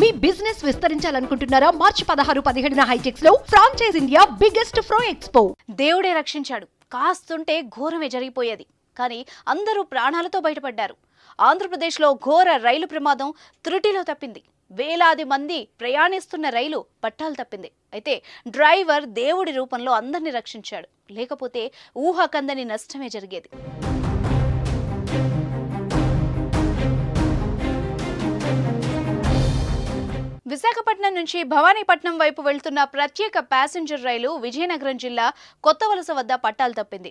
మీ business విస్తరించాలనుకుంటున్నారా? మార్చి పదహారు పదిహేడున హైటెక్స్లో ఫ్రాంచైజ్ ఇండియా బిగ్గెస్ట్ ఫ్రో ఎక్స్పో దేవుడే రక్షించాడు. కాస్తుంటే ఘోరమే జరిగిపోయేది. కానీ అందరూ ప్రాణాలతో బయటపడ్డారు. ఆంధ్రప్రదేశ్లో ఘోర రైలు ప్రమాదం త్రుటిలో తప్పింది. వేలాది మంది ప్రయాణిస్తున్న రైలు పట్టాలు తప్పింది. అయితే డ్రైవర్ దేవుడి రూపంలో అందరినీ రక్షించాడు. లేకపోతే ఊహకందని నష్టమే జరిగేది. విశాఖపట్నం నుంచి భవానీపట్నం వైపు వెళ్తున్న ప్రత్యేక ప్యాసింజర్ రైలు విజయనగరం జిల్లా కొత్త వలస వద్ద పట్టాలు తప్పింది.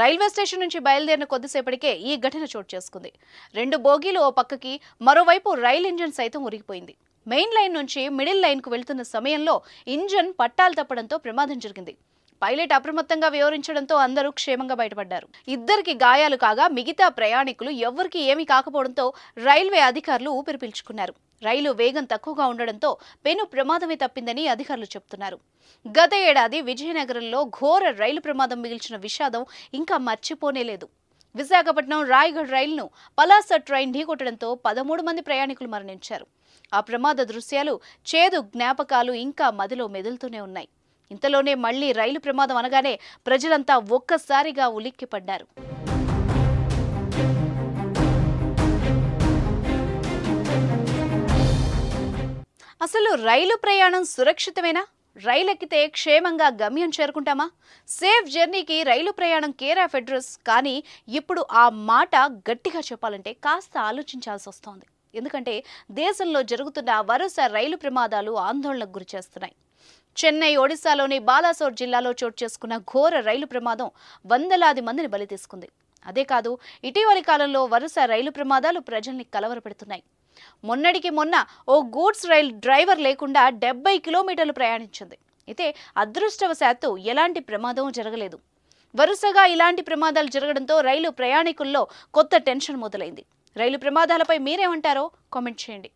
రైల్వే స్టేషన్ నుంచి బయలుదేరిన కొద్దిసేపటికే ఈ ఘటన చోటు చేసుకుంది. రెండు బోగీలు ఓ పక్కకి మరోవైపు రైలు ఇంజన్ సైతం ఉరిగిపోయింది మెయిన్ లైన్ నుంచి మిడిల్ లైన్కు వెళ్తున్న సమయంలో ఇంజన్ పట్టాలు తప్పడంతో ప్రమాదం జరిగింది. పైలట్ అప్రమత్తంగా వివరించడంతో అందరూ క్షేమంగా బయటపడ్డారు. ఇద్దరికి గాయాలు కాగా మిగతా ప్రయాణికులు ఎవ్వరికి ఏమీ కాకపోవడంతో రైల్వే అధికారులు ఊపిరి పీల్చుకున్నారు. రైలు వేగం తక్కువగా ఉండడంతో పెను ప్రమాదమే తప్పిందని అధికారులు చెబుతున్నారు. గత ఏడాది విజయనగరంలో ఘోర రైలు ప్రమాదం మిగిల్చిన విషాదం ఇంకా మర్చిపోనేలేదు విశాఖపట్నం రాయగఢ్ రైలును పలాస ట్రైన్ ఢీకొట్టడంతో పదమూడు మంది ప్రయాణికులు మరణించారు. ఆ ప్రమాద దృశ్యాలు చేదు జ్ఞాపకాలు ఇంకా మదిలో మెదులుతూనే ఉన్నాయి. ఇంతలోనే మళ్ళీ రైలు ప్రమాదం అనగానే ప్రజలంతా ఒక్కసారిగా ఉలిక్కిపడ్డారు. అసలు రైలు ప్రయాణం సురక్షితమేనా? రైలు ఎక్కితే క్షేమంగా గమ్యం చేరుకుంటామా? సేఫ్ జర్నీకి రైలు ప్రయాణం కేర్ ఆఫ్ అడ్రస్. కానీ ఇప్పుడు ఆ మాట గట్టిగా చెప్పాలంటే కాస్త ఆలోచించాల్సి వస్తోంది. ఎందుకంటే దేశంలో జరుగుతున్న వరుస రైలు ప్రమాదాలు ఆందోళనకు గురిచేస్తున్నాయి చెన్నై ఒడిశాలోని బాలాసోర్ జిల్లాలో చోటు చేసుకున్న ఘోర రైలు ప్రమాదం వందలాది మందిని బలి తీసుకుంది. అదే కాదు ఇటీవలి కాలంలో వరుస రైలు ప్రమాదాలు ప్రజల్ని కలవరపెడుతున్నాయి. మొన్నటికి మొన్న ఓ గూడ్స్ రైలు డ్రైవర్ లేకుండా డెబ్బై కిలోమీటర్లు ప్రయాణించింది. అయితే అదృష్టవశాత్తు ఎలాంటి ప్రమాదం జరగలేదు. వరుసగా ఇలాంటి ప్రమాదాలు జరగడంతో రైలు ప్రయాణికుల్లో కొత్త టెన్షన్ మొదలైంది. రైలు ప్రమాదాలపై మీరేమంటారో కామెంట్ చేయండి.